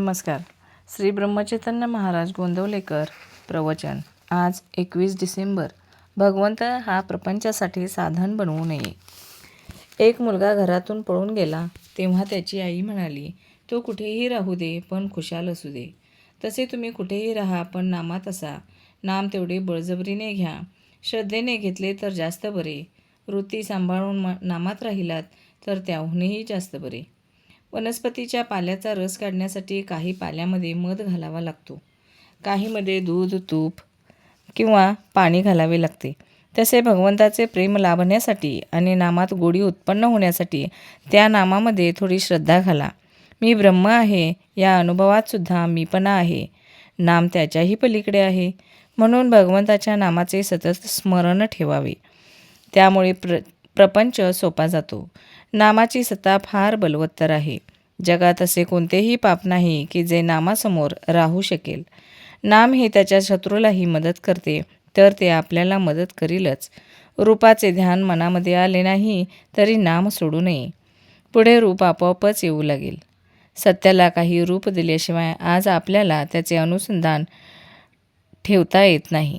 नमस्कार. श्री ब्रह्मचैतन्य महाराज गोंदवलेकर प्रवचन. आज एकवीस डिसेंबर. भगवंत हा प्रपंचासाठी साधन बनवू नये. एक मुलगा घरातून पळून गेला तेव्हा त्याची आई म्हणाली तो कुठेही राहू दे पण खुशाल असू दे. तसे तुम्ही कुठेही राहा पण नामात असा. नाम तेवढे बळजबरीने घ्या. श्रद्धेने घेतले तर जास्त बरे. वृत्ती सांभाळून म नामात राहिलात तर त्याहूनही जास्त बरे. वनस्पतीच्या पाल्याचा रस काढण्यासाठी काही पाल्यामध्ये मध घालावा लागतो. काहीमध्ये दूध तूप किंवा पाणी घालावे लागते. तसे भगवंताचे प्रेम लाभण्यासाठी आणि नामात गोडी उत्पन्न होण्यासाठी त्या नामामध्ये थोडी श्रद्धा घाला. मी ब्रह्म आहे या अनुभवातसुद्धा मीपणा आहे. नाम त्याच्याही पलीकडे आहे. म्हणून भगवंताच्या नामाचे सतत स्मरण ठेवावे. त्यामुळे प्र प्रपंच सोपा जातो. नामाची सत्ता फार बलवत्तर आहे. जगात असे कोणतेही पाप नाही की जे नामासमोर राहू शकेल. नाम हे त्याच्या शत्रूलाही मदत करते तर ते आपल्याला मदत करीलच. रूपाचे ध्यान मनामध्ये आले नाही तरी नाम सोडू नये. पुढे रूप आपोआपच येऊ लागेल. सत्याला काही रूप दिल्याशिवाय आज आपल्याला त्याचे अनुसंधान ठेवता येत नाही.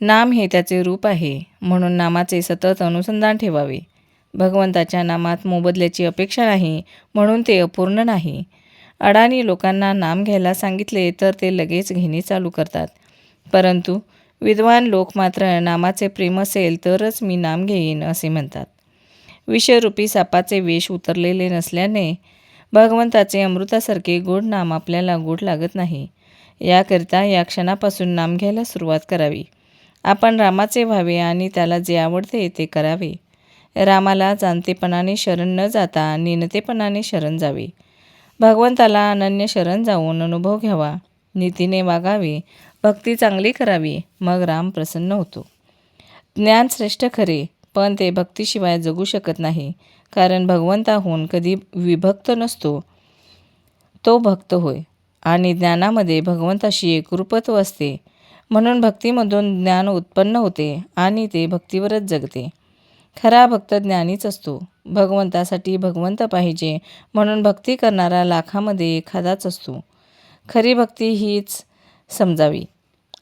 नाम हे त्याचे रूप आहे. म्हणून नामाचे सतत अनुसंधान ठेवावे. भगवंताच्या नामात मोबदल्याची अपेक्षा नाही म्हणून ते अपूर्ण नाही. अडाणी लोकांना नाम घ्यायला सांगितले तर ते लगेच घेणे चालू करतात. परंतु विद्वान लोक मात्र नामाचे प्रेम असेल तरच मी नाम घेईन असे म्हणतात. विषयरूपी सापाचे वेश उतरलेले नसल्याने भगवंताचे अमृतासारखे गोड नाम आपल्याला गोड लागत नाही. याकरिता या क्षणापासून नाम घ्यायला सुरुवात करावी. आपण रामाचे व्हावे आणि त्याला जे आवडते ते करावे. रामाला जाणतेपणाने शरण न जाता निनतेपणाने शरण जावे. भगवंताला अनन्य शरण जाऊन अनुभव घ्यावा. नीतीने वागावे. भक्ती चांगली करावी. मग राम प्रसन्न होतो. ज्ञान श्रेष्ठ खरे पण ते भक्तीशिवाय जगू शकत नाही कारण भगवंताहून कधी विभक्त नसतो. तो भक्त होय. आणि ज्ञानामध्ये भगवंताशी एकरूपत्व असते. म्हणून भक्तीमधून ज्ञान उत्पन्न होते आणि ते भक्तीवरच जगते. खरा भक्त ज्ञानीच असतो. भगवंतासाठी भगवंत पाहिजे म्हणून भक्ती करणारा लाखामध्ये एखादाच असतो. खरी भक्ती हीच समजावी.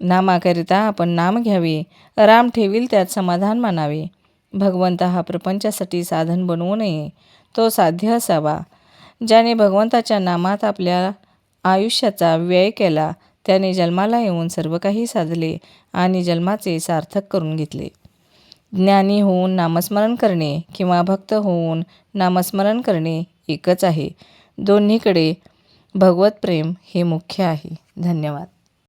नामाकरिता आपण नाम घ्यावे. राम ठेवील त्यात समाधान मानावे. भगवंत हा प्रपंचासाठी साधन बनवू नये. तो साध्य असावा. ज्याने भगवंताच्या नामात आपल्या आयुष्याचा व्यय केला त्याने जन्माला येऊन सर्व काही साधले आणि जन्माचे सार्थक करून घेतले. ज्ञानी होऊन नामस्मरण करणे किंवा भक्त होऊन नामस्मरण करणे एकच आहे. दोन्हीकडे भगवत प्रेम हे मुख्य आहे. धन्यवाद.